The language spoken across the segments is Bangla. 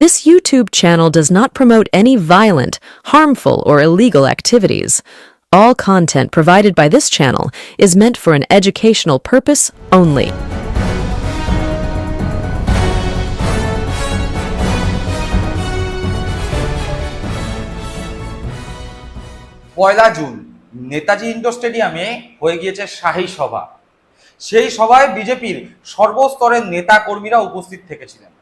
This YouTube channel does not promote any violent, harmful, or illegal activities. All content provided by this channel is meant for an educational purpose only. পয়লা জুন নেতাজি ইন্ডোর স্টেডিয়ামে হয়ে গিয়েছে শাহী সভা সেই সভায় বিজেপির সর্বস্তরের নেতা কর্মীরা উপস্থিত থেকেছিলেন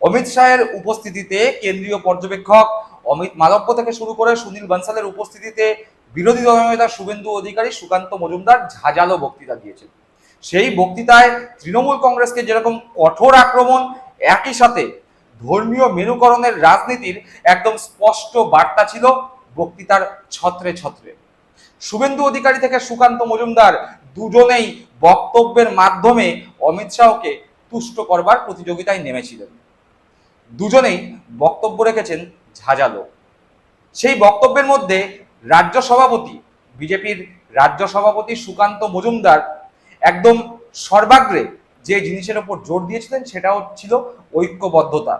অমিত শাহের উপস্থিতিতে কেন্দ্রীয় পর্যবেক্ষক অমিত মালব্য থেকে শুরু করে সুনীল বানসালের উপস্থিতিতে বিরোধী দলনেতা শুভেন্দু অধিকারী, সুকান্ত মজুমদার ঝাঁঝালো বক্তৃতা দিয়েছেন। সেই বক্তৃতায় তৃণমূল কংগ্রেসকে যেরকম কঠোর আক্রমণ, একই সাথে ধর্মীয় মেরুকরণের রাজনীতির একদম স্পষ্ট বার্তা ছিল বক্তৃতার ছত্রে ছত্রে। শুভেন্দু অধিকারী থেকে সুকান্ত মজুমদার দুজনেই বক্তব্যের মাধ্যমে অমিত শাহকে তুষ্ট করবার প্রতিযোগিতায় নেমেছিলেন। দুজনেই বক্তব্য রেখেছেন ঝাঁঝালো সেই বক্তব্যের মধ্যে রাজ্য সভাপতি, বিজেপির রাজ্য সভাপতি সুকান্ত মজুমদার একদম সর্বাগ্রে যে জিনিসের ওপর জোর দিয়েছিলেন সেটা ছিল ঐক্যবদ্ধতা,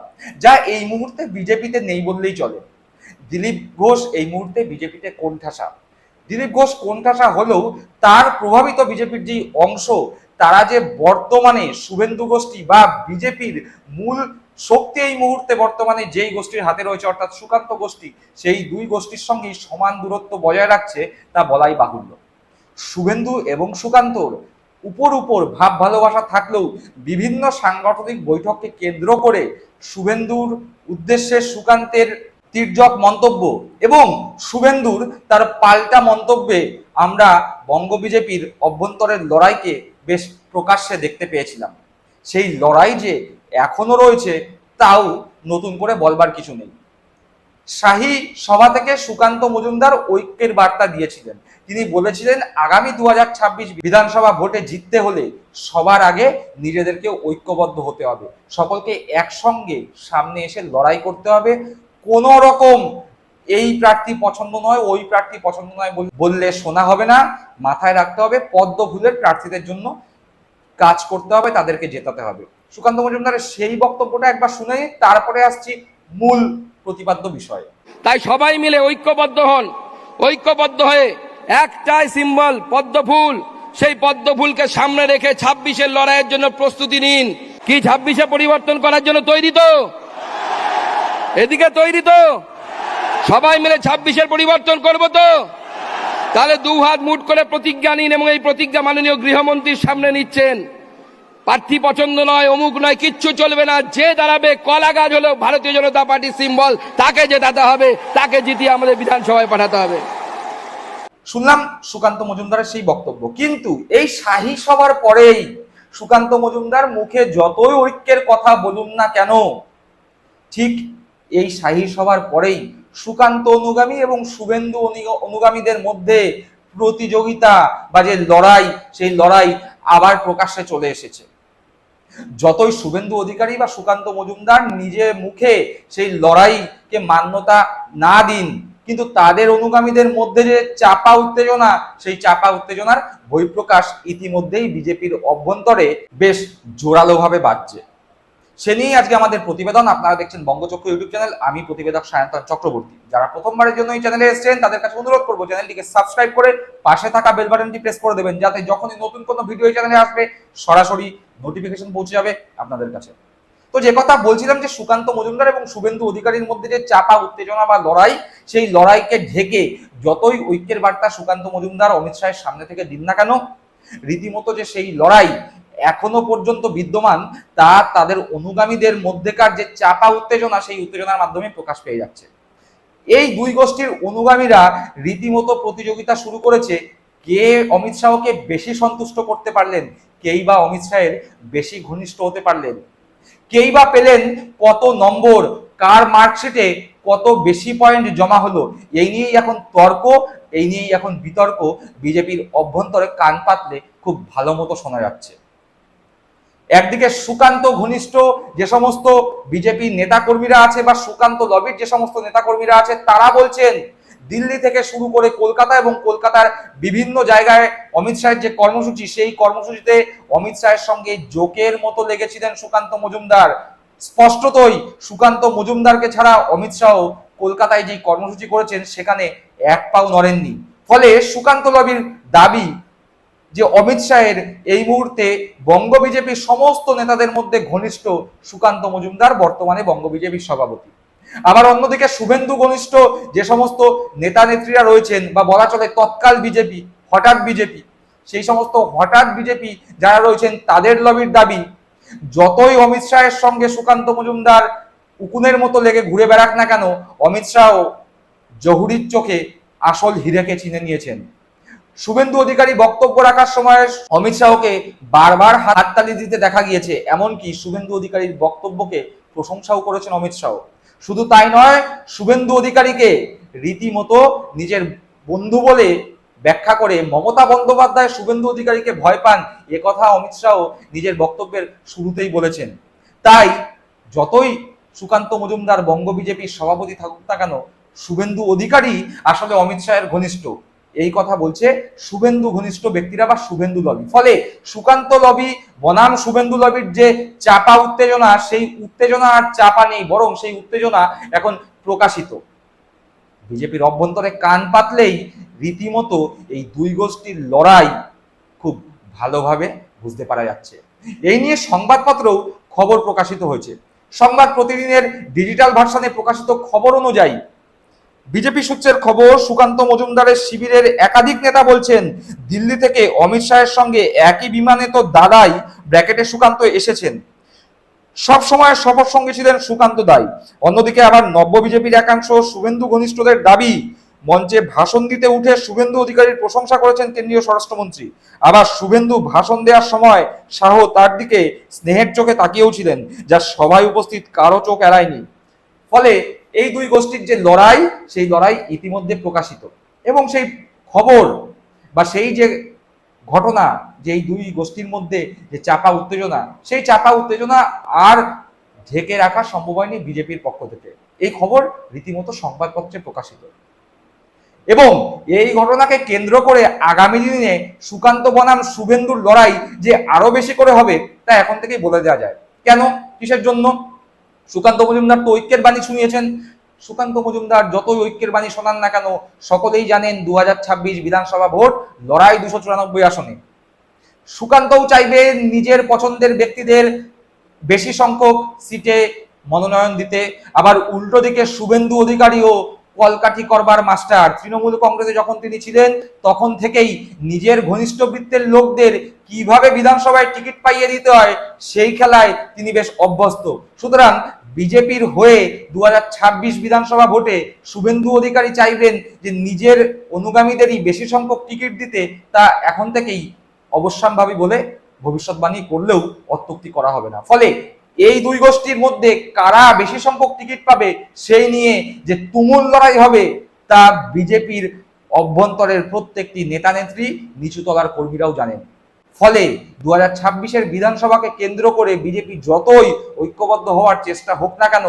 যা এই মুহূর্তে বিজেপিতে নেই বললেই চলে। দিলীপ ঘোষ এই মুহূর্তে বিজেপিতে কোণঠাসা। দিলীপ ঘোষ কোণঠাসা হলেও তার প্রভাবিত বিজেপির যেই অংশ, তারা যে বর্তমানে শুভেন্দু গোষ্ঠী বা বিজেপির মূল শক্তি এই মুহূর্তে বর্তমানে যেই গোষ্ঠীর হাতে রয়েছে, অর্থাৎ সুকান্ত গোষ্ঠী, সেই দুই গোষ্ঠীর সঙ্গেই সমান দূরত্ব বজায় রাখছে, তা বলাই বাহুল্য। শুভেন্দু এবং সুকান্তর উপর উপর ভাব ভালোবাসা থাকলেও বিভিন্ন সাংগঠনিক বৈঠককে কেন্দ্র করে শুভেন্দুর উদ্দেশ্যে সুকান্তের তীর্যক মন্তব্য এবং শুভেন্দুর তার পাল্টা মন্তব্যে আমরা বঙ্গ বিজেপির অভ্যন্তরের লড়াইকে বেশ প্রকাশ্যে দেখতে পেয়েছিলাম। সেই লড়াই যে এখনও রয়েছে, তাও নতুন করে বলবার কিছু নেই। শাহী সভা থেকে সুকান্ত মজুমদার ঐক্যের বার্তা দিয়েছিলেন। তিনি বলেছিলেন, আগামী দু হাজার ছাব্বিশ বিধানসভা ভোটে জিততে হলে সবার আগে নিজেদেরকে ঐক্যবদ্ধ হতে হবে। সকলকে একসঙ্গে সামনে এসে লড়াই করতে হবে। কোন রকম এই প্রার্থী পছন্দ নয়, ওই প্রার্থী পছন্দ নয় বল- বললে শোনা হবে না। মাথায় রাখতে হবে, পদ্ম ফুলের প্রার্থীদের জন্য কাজ করতে হবে, তাদেরকে জেতাতে হবে। সুকান্ত মজুমদারের সেই বক্তব্যটা একবার শুনে তারপরে আসছি মূল প্রতিপাদ্য বিষয়ে। তাই সবাই মিলে ঐক্যবদ্ধ হন। ঐক্যবদ্ধ হয়ে একটাই সিম্বল, পদ্মফুল। সেই পদ্মফুলকে সামনে রেখে ছাব্বিশের লড়াইয়ের জন্য প্রস্তুতি নিন। কি ছাব্বিশে পরিবর্তন করার জন্য তৈরি তো? এদিকে তৈরি তো? সবাই মিলে ছাব্বিশের পরিবর্তন করব তো? তাহলে দু হাত মুট করে প্রতিজ্ঞা নিন এবং এই প্রতিজ্ঞা মাননীয় গৃহমন্ত্রীর সামনে নিচ্ছেন। প্রার্থী পছন্দ নয়, অমুক নয়, কিচ্ছু চলবে না। যে দাঁড়াবে, কলা গাছ হলো ভারতীয় জনতা পার্টির সিম্বল তাকে জেতাতে হবে, তাকে জিতিয়ে আমাদের বিধানসভায় পাঠাতে হবে। শুনলাম সুকান্ত মজুমদারের সেই বক্তব্য। কিন্তু এই শাহী সভার পরেই সুকান্ত মজুমদার মুখে যতই ঐক্যের কথা বলুন না কেন, ঠিক এই শাহী সভার পরেই সুকান্ত অনুগামী এবং শুভেন্দু অনুগ- অনুগামীদের মধ্যে প্রতিযোগিতা বা যে লড়াই, সেই লড়াই আবার প্রকাশ্যে চলে এসেছে। যতই শুভেন্দু অধিকারী বা সুকান্ত মজুমদার নিজে মুখে সেই লড়াইকে মান্যতা না দিন, কিন্তু তাদের অনুগামীদের মধ্যে যে চাপা উত্তেজনা, সেই চাপা উত্তেজনার বহিঃপ্রকাশ ইতিমধ্যেই বিজেপির অভ্যন্তরে বেশ জোরালোভাবে বাড়ছে সে নিয়েই আজকে আমাদের প্রতিবেদন। আপনারা দেখছেন বঙ্গচক্র ইউটিউব চ্যানেল। আমি প্রতিবেদক সায়ন্তন চক্রবর্তী। যারা প্রথমবারের জন্য এই চ্যানেলে এসেছেন, তাদের কাছে অনুরোধ করব চ্যানেলটিকে সাবস্ক্রাইব করে পাশে থাকা বেল বাটনটি প্রেস করে দেবেন, যাতে যখনই নতুন কোনো ভিডিও এই চ্যানেলে আসবে, সরাসরি নোটিফিকেশন পৌঁছে যাবে আপনাদের কাছে। তো যে কথা বলছিলাম যে সুকান্ত মজুমদার এবং শুভেন্দু অধিকারীর মধ্যে যে চাপা, উত্তেজনা বা লড়াই, সেই লড়াইকে ঢেকে যতই ঐক্যের বার্তা সুকান্ত মজুমদার, অমিত শাহের সামনে থেকে দিন না কেন, রীতিমতো যে সেই লড়াই এখনও পর্যন্ত বিদ্যমান, তা তাদের অনুগামীদের মধ্যেকার যে চাপা উত্তেজনা, সেই উত্তেজনার মাধ্যমে প্রকাশ পেয়ে যাচ্ছে। এই দুই গোষ্ঠীর অনুগামীরা রীতিমতো প্রতিযোগিতা শুরু করেছে। কে অমিত শাহকে বেশি সন্তুষ্ট করতে পারলেন, কেই বা অমিত শাহের বেশি ঘনিষ্ঠ হতে পারলেন? কেই বা পেলেন কত নম্বর, কার মার্কশিটে কত বেশি পয়েন্ট জমা হলো? এই নিয়েই এখন তর্ক, এই নিয়েই এখন বিতর্ক। বিজেপির অভ্যন্তরে কান পাতলে খুব ভালো মতো শোনা যাচ্ছে। একদিকে সুকান্ত ঘনিষ্ঠ যে সমস্ত বিজেপি নেতাকর্মীরা আছে বা সুকান্ত লবির যে সমস্ত নেতাকর্মীরা আছে, তারা বলছেন দিল্লি থেকে শুরু করে কলকাতা এবং কলকাতার বিভিন্ন জায়গায় অমিত শাহের যে কর্মসূচি, সেই কর্মসূচিতে অমিত শাহের সঙ্গে জোকের মতো লেগেছিলেন সুকান্ত মজুমদার। স্পষ্টতই সুকান্ত মজুমদারকে ছাড়া অমিত শাহ কলকাতায় যে কর্মসূচি করেছেন, সেখানে এক পাও নড়েননি। ফলে সুকান্ত লবির দাবি যে অমিত শাহের এই মুহূর্তে বঙ্গ বিজেপির সমস্ত নেতাদের মধ্যে ঘনিষ্ঠ সুকান্ত মজুমদার, বর্তমানে বঙ্গ বিজেপির সভাপতি। আবার অন্যদিকে শুভেন্দু ঘনিষ্ঠ যে সমস্ত নেতা নেত্রীরা রয়েছেন বা বলা চলে তৎকাল বিজেপি, হঠাৎ বিজেপি, সেই সমস্ত হঠাৎ বিজেপি যারা রয়েছেন তাদের লবির দাবি, যতই অমিত শাহের সঙ্গে সুকান্ত মজুমদার উকুনের মতো লেগে ঘুরে বেড়াক না কেন, অমিত শাহ জহুরির চোখে আসল হিরেকে চিনে নিয়েছেন। শুভেন্দু অধিকারী বক্তব্য রাখার সময় অমিত শাহকে বারবার হাততালি দিতে দেখা গিয়েছে, এমনকি শুভেন্দু অধিকারীর বক্তব্যকে প্রশংসাও করেছেন অমিত শাহ। শুধু তাই নয়, শুভেন্দু অধিকারীকে রীতিমতো নিজের বন্ধু বলে ব্যাখ্যা করে মমতা বন্দ্যোপাধ্যায় শুভেন্দু অধিকারীকে ভয় পান, এ কথা অমিত শাহ নিজের বক্তব্যের শুরুতেই বলেছেন। তাই যতই সুকান্ত মজুমদার, বঙ্গ বিজেপির সভাপতি থাকুক না কেন, শুভেন্দু অধিকারী আসলে অমিত শাহের ঘনিষ্ঠ। এই কথা বলছে শুভেন্দু ঘনিষ্ঠ ব্যক্তিরা বা শুভেন্দু লবি। ফলে সুকান্ত লবি, বনাম শুভেন্দু লবির যে চাপা উত্তেজনা, সেই উত্তেজনা আর চাপা নেই, বরং সেই উত্তেজনা এখন প্রকাশিত। বিজেপির অভ্যন্তরে কান পাতলেই রীতিমতো এই দুই গোষ্ঠীর লড়াই খুব ভালোভাবে বুঝতে পারা যাচ্ছে। এই নিয়ে সংবাদপত্রেও খবর প্রকাশিত হয়েছে। সংবাদ প্রতিদিনের ডিজিটাল ভার্সনে প্রকাশিত খবর অনুযায়ী বিজেপি সূত্রের খবর, সুকান্ত মজুমদারের শিবিরের একাধিক নেতা বলছেন, দিল্লি থেকে অমিত শাহের সঙ্গে একই বিমানে তো দাদাই ব্র্যাকেটে সুকান্ত এসেছেন। সব সময় সফর সঙ্গে ছিলেন সুকান্ত দাই। অন্যদিকে আবার নব্য বিজেপির একাংশ শুভেন্দু ঘনিষ্ঠদের দাবি, মঞ্চে ভাষণ দিতে উঠে শুভেন্দু অধিকারীর প্রশংসা করেছেন কেন্দ্রীয় স্বরাষ্ট্রমন্ত্রী। আবার শুভেন্দু ভাষণ দেওয়ার সময় শাহ তার দিকে স্নেহের চোখে তাকিয়েও ছিলেন, যা সভায় উপস্থিত কারও চোখ এড়ায়নি। ফলে এই দুই গোষ্ঠীর যে লড়াই, সেই লড়াই ইতিমধ্যে প্রকাশিত। এবং সেই খবর বা সেই যে ঘটনা, যে এই দুই গোষ্ঠীর মধ্যে যে চাপা উত্তেজনা, সেই চাপা উত্তেজনা আর ঢেকে রাখা সম্ভব হয়নি বিজেপির পক্ষ থেকে। এই খবর রীতিমতো সংবাদপত্রে প্রকাশিত। এবং এই ঘটনাকে কেন্দ্র করে আগামী দিনে সুকান্ত বনাম শুভেন্দুর লড়াই যে আরও বেশি করে হবে, তা এখন থেকেই বলে দেওয়া যায়। কেন? কিসের জন্য? সুকান্ত মজুমদার তো ঐক্যের বাণী শুনিয়েছেন। সুকান্ত মজুমদার যতই ঐক্যের বাণী শোনান না কেন, সকলেই জানেন দুহাজার ছাব্বিশ বিধানসভা ভোট লড়াই দুশো চুরানব্বই আসনে। সুকান্তও চাইবে নিজের পছন্দের ব্যক্তিদের বেশি সংখ্যক সিটে মনোনয়ন দিতে। আবার উল্টো দিকে শুভেন্দু অধিকারীও কলকাঠি করবার মাস্টার। তৃণমূল কংগ্রেসে যখন তিনি ছিলেন, তখন থেকেই নিজের ঘনিষ্ঠ বৃত্তের লোকদের কীভাবে বিধানসভায় টিকিট পাইয়ে দিতে হয়, সেই খেলায় তিনি বেশ অভ্যস্ত। সুতরাং বিজেপির হয়ে দু হাজার ছাব্বিশ বিধানসভা ভোটে শুভেন্দু অধিকারী চাইবেন যে নিজের অনুগামীদেরই বেশি সংখ্যক টিকিট দিতে, তা এখন থেকেই অবশ্যম্ভাবী বলে ভবিষ্যৎবাণী করলেও অত্যুক্তি করা হবে না। ফলে এই দুই গোষ্ঠীর মধ্যে কারা বেশি সংখ্যক টিকিট পাবে সেই নিয়ে যে তুমুল লড়াই হবে, তা বিজেপির অভ্যন্তরের প্রত্যেকটি নেতা নেত্রী নিচুতলার কর্মীরাও জানেন। ফলে দু হাজার ছাব্বিশের বিধানসভাকে কেন্দ্র করে বিজেপি যতই ঐক্যবদ্ধ হওয়ার চেষ্টা হোক না কেন,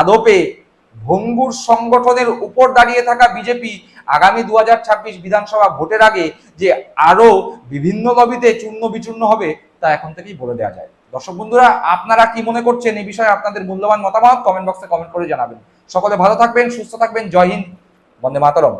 আদপে ভঙ্গুর সংগঠনের উপর দাঁড়িয়ে থাকা বিজেপি আগামী দুহাজার ছাব্বিশ বিধানসভা ভোটের আগে যে আরও বিভিন্ন লবিতে চূর্ণ বিচূর্ণ হবে তা এখন থেকেই বলে দেওয়া যায়। দর্শক বন্ধুরা, আপনারা কি মনে করছেন এই বিষয়ে আপনাদের মূল্যবান মতামত? কমেন্ট বক্সে কমেন্ট করে জানাবেন। সকলে ভালো থাকবেন, সুস্থ থাকবেন। জয় হিন্দ, বন্দে মাতরম।